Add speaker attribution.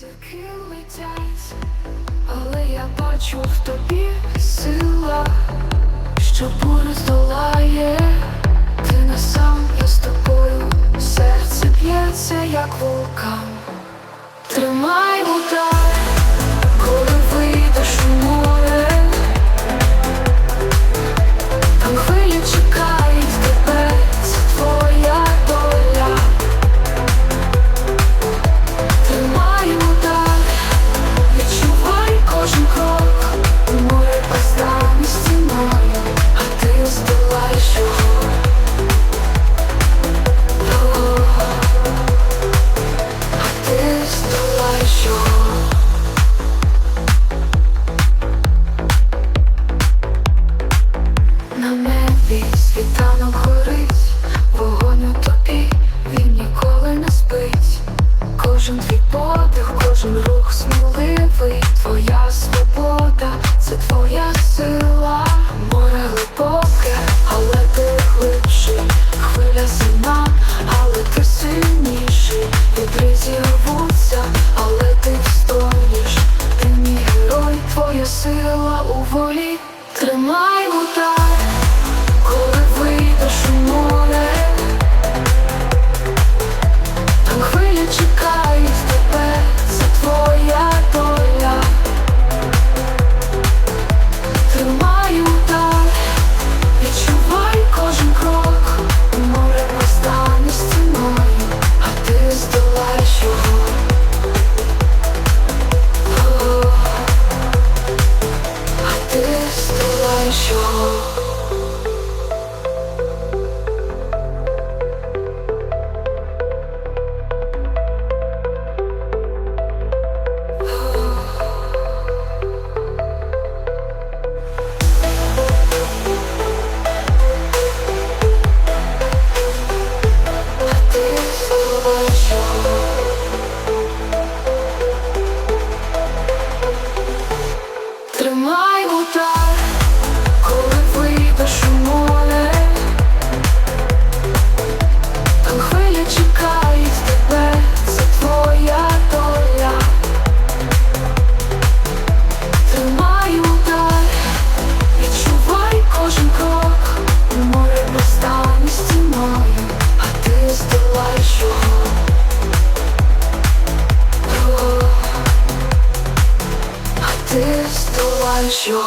Speaker 1: Зірки летять, але я бачу в тобі сила, що бурю здолає, ти не сам я з тобою, серце б'ється, як вулкан. Тримай подих, кожен рух сміливий, твоя свобода, це твоя сила. 修安受